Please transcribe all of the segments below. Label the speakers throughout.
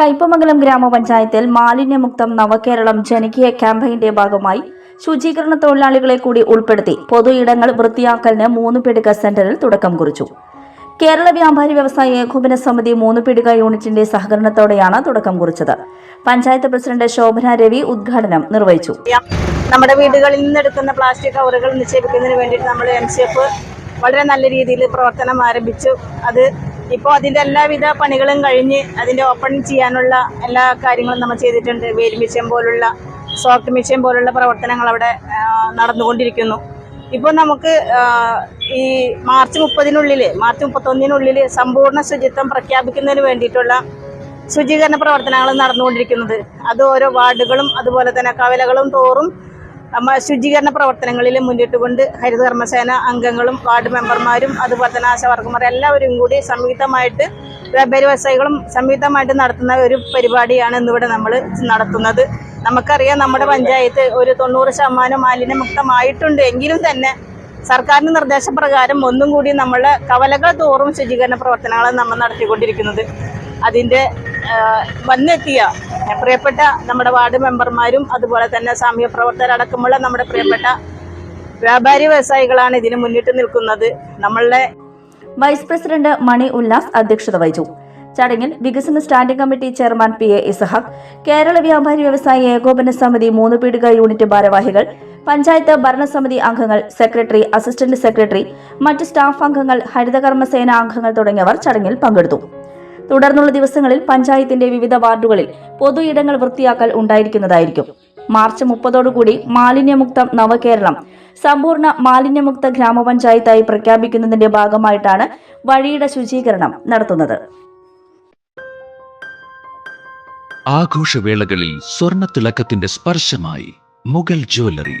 Speaker 1: കയ്പമംഗലം ഗ്രാമപഞ്ചായത്തിൽ മാലിന്യമുക്തം നവകേരളം ജനകീയ ക്യാമ്പയിന്റെ ഭാഗമായി ശുചീകരണ തൊഴിലാളികളെ കൂടി ഉൾപ്പെടുത്തി പൊതു ഇടങ്ങൾ വൃത്തിയാക്കലിന് മൂന്ന് പിടിക സെന്ററിൽ തുടക്കം കുറിച്ചു. കേരള വ്യാപാരി വ്യവസായ ഏകോപന സമിതി മൂന്ന് പിടിക യൂണിറ്റിന്റെ സഹകരണത്തോടെയാണ് തുടക്കം കുറിച്ചത്. പഞ്ചായത്ത് പ്രസിഡന്റ് ശോഭന രവി ഉദ്ഘാടനം നിർവഹിച്ചു.
Speaker 2: നമ്മുടെ വീടുകളിൽ നിന്ന് എടുക്കുന്ന പ്ലാസ്റ്റിക് കവറുകൾ നിക്ഷേപിക്കുന്നതിന് വേണ്ടിയിട്ട് നമ്മൾ എം വളരെ നല്ല രീതിയിൽ പ്രവർത്തനം ആരംഭിച്ചു. അത് ഇപ്പോൾ അതിന്റെ എല്ലാവിധ പണികളും കഴിഞ്ഞ് അതിന്റെ ഓപ്പൺ ചെയ്യാനുള്ള എല്ലാ കാര്യങ്ങളും നമ്മൾ ചെയ്തിട്ടുണ്ട്. വെയിൽ മിഷൻ പോലുള്ള സോഫ്റ്റ് മിഷൻ പോലുള്ള പ്രവർത്തനങ്ങൾ അവിടെ നടന്നുകൊണ്ടിരിക്കുന്നു. ഇപ്പോൾ നമുക്ക് ഈ മാർച്ച് മുപ്പതിനുള്ളിൽ മാർച്ച് മുപ്പത്തൊന്നിനുള്ളിൽ സമ്പൂർണ ശുചിത്വം പ്രഖ്യാപിക്കുന്നതിന് വേണ്ടിയിട്ടുള്ള ശുചീകരണ പ്രവർത്തനങ്ങൾ നടന്നുകൊണ്ടിരിക്കുന്നത്. അത് ഓരോ വാർഡുകളും അതുപോലെ തന്നെ കവലകളും തോറും ശുചീകരണ പ്രവർത്തനങ്ങളിൽ മുന്നിട്ടുകൊണ്ട് ഹരിതകർമ്മസേന അംഗങ്ങളും വാർഡ് മെമ്പർമാരും അതുപോലെ തന്നെ ആശാവർക്കന്മാർ എല്ലാവരും കൂടി സംയുക്തമായിട്ട് വ്യാപാരി വ്യവസായികളും സംയുക്തമായിട്ട് നടത്തുന്ന ഒരു പരിപാടിയാണ് ഇന്നിവിടെ നമ്മൾ നടത്തുന്നത്. നമുക്കറിയാം നമ്മുടെ പഞ്ചായത്ത് ഒരു തൊണ്ണൂറ് ശതമാനം മാലിന്യമുക്തമായിട്ടുണ്ട് എങ്കിലും തന്നെ സർക്കാരിന്റെ നിർദ്ദേശപ്രകാരം ഒന്നും കൂടി നമ്മളെ കവലകൾ തോറും ശുചീകരണ പ്രവർത്തനങ്ങളാണ് നമ്മൾ നടത്തിക്കൊണ്ടിരിക്കുന്നത്. അതിന്റെ വന്നെത്തിയ പ്രിയപ്പെട്ട നമ്മുടെ വാർഡ് മെമ്പർമാരും അതുപോലെ തന്നെ സാമൂഹ്യ പ്രവർത്തകരടക്കമുള്ള നമ്മുടെ പ്രിയപ്പെട്ട വ്യാപാരി വ്യവസായികളാണ് ഇതിന് മുന്നിട്ട് നിൽക്കുന്നത്. നമ്മളുടെ
Speaker 1: വൈസ് പ്രസിഡന്റ് മണി ഉല്ലാസ് അധ്യക്ഷത വഹിച്ചു. ചടങ്ങിൽ വികസന standing committee chairman P A Isahaq Kerala വ്യാപാരി വ്യവസായി ഏകോപന സമിതി മൂന്ന് പീടിക യൂണിറ്റ് ഭാരവാഹികൾ പഞ്ചായത്ത് ഭരണസമിതി അംഗങ്ങൾ സെക്രട്ടറി അസിസ്റ്റന്റ് സെക്രട്ടറി മറ്റ് സ്റ്റാഫ് അംഗങ്ങൾ ഹരിതകർമ്മസേന അംഗങ്ങൾ തുടങ്ങിയവർ ചടങ്ങിൽ പങ്കെടുത്തു. തുടർന്നുള്ള ദിവസങ്ങളിൽ പഞ്ചായത്തിന്റെ വിവിധ വാർഡുകളിൽ പൊതു ഇടങ്ങൾ വൃത്തിയാക്കൽ ഉണ്ടായിരിക്കുന്നതായിരിക്കും. മാർച്ച് മുപ്പതോടുകൂടി മാലിന്യമുക്തം നവകേരളം സമ്പൂർണ മാലിന്യമുക്ത ഗ്രാമപഞ്ചായത്തായി പ്രഖ്യാപിക്കുന്നതിന്റെ ഭാഗമായിട്ടാണ് വഴിയുടെ ശുചീകരണം നടത്തുന്നത്.
Speaker 3: ആഘോഷവേളകളിൽ സ്വർണ തിളക്കത്തിന്റെ സ്പർശമായി മുഗൾ ജ്വല്ലറി.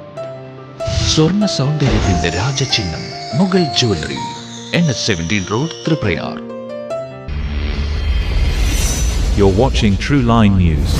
Speaker 3: സ്വർണ്ണ സൗന്ദര്യത്തിന്റെ രാജചിഹ്നം Mughal jewellery N S seventeen road Triprayar
Speaker 4: You're watching True Line News.